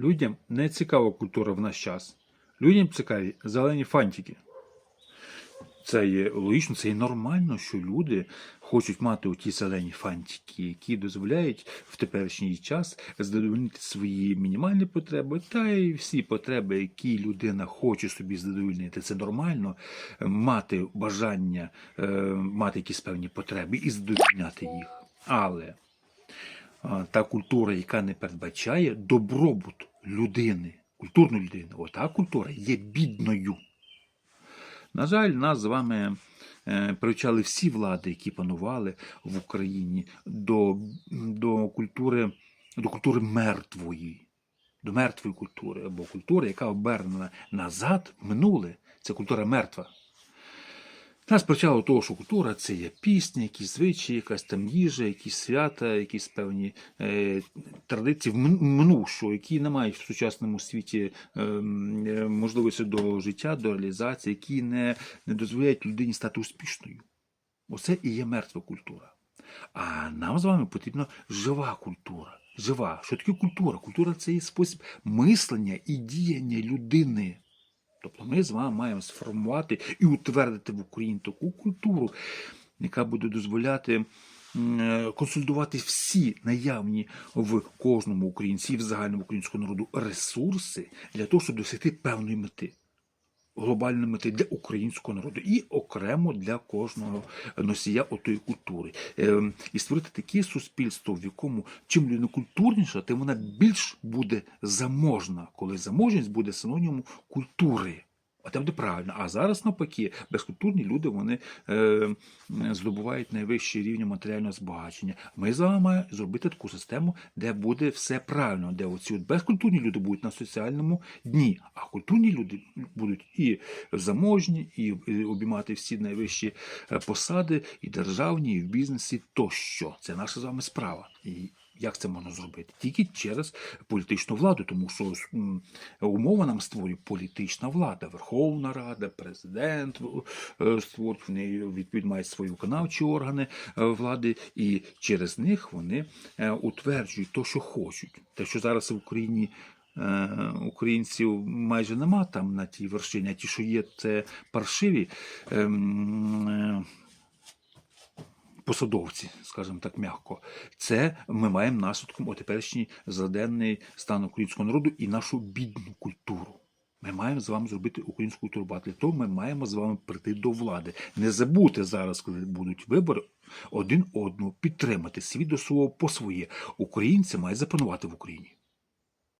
Людям не цікава культура в наш час. Людям цікаві зелені фантики. Це є логічно, це є нормально, що люди хочуть мати оті зелені фантики, які дозволяють в теперішній час задовольнити свої мінімальні потреби, та й всі потреби, які людина хоче собі задовольнити. Це нормально мати бажання, е, мати якісь певні потреби і задовольняти їх. Але та культура, яка не передбачає добробут людини, культурної людини, ота культура є бідною. На жаль, нас з вами е, привчали всі влади, які панували в Україні до, до культури, до культури мертвої, до мертвої культури, або культури, яка обернена назад в минуле. Це культура мертва. Нас привчало до того, що культура це є пісня, якісь звичаї, якась там їжа, якісь свята, якісь певні е, традиції мин- які не мають в сучасному світі е, е, можливості до життя, до реалізації, які не, не дозволяють людині стати успішною. Оце і є мертва культура. А нам з вами потрібна жива культура. Жива. Що таке культура? Культура це є спосіб мислення і діяння людини. Тобто ми з вами маємо сформувати і утвердити в Україні таку культуру, яка буде дозволяти е, консолідувати всі наявні в кожному українці в загальному українському народу ресурси для того, щоб досягти певної мети. Глобальної мети для українського народу і окремо для кожного носія отої культури. Ем, І створити таке суспільство, в якому чим людина культурніша, тим вона більш буде заможна, коли заможність буде синонімом культури. А там буде правильно. А зараз, навпаки, безкультурні люди вони е, здобувають найвищий рівень матеріального збагачення. Ми з вами маємо зробити таку систему, де буде все правильно, де оці безкультурні люди будуть на соціальному дні, а культурні люди будуть і заможні, і, і обіймати всі найвищі е, посади, і державні, і в бізнесі тощо. Це наша з вами справа. І як це можна зробити? Тільки через політичну владу, тому що умова нам створює політична влада, Верховна Рада, президент е, створюють, вони відповідь мають свої виконавчі органи е, влади, і через них вони е, утверджують те, що хочуть. Те, що зараз в Україні. Українців майже нема там на тій вершині, а ті, що є, це паршиві ем, посадовці, скажімо так м'яко. Це ми маємо наслідком о теперішній злиденний стан українського народу і нашу бідну культуру. Ми маємо з вами зробити українську культуру. Для того ми маємо з вами прийти до влади. Не забудьте зараз, коли будуть вибори, один одного підтримати свій до свого по своє. Українці мають запанувати в Україні.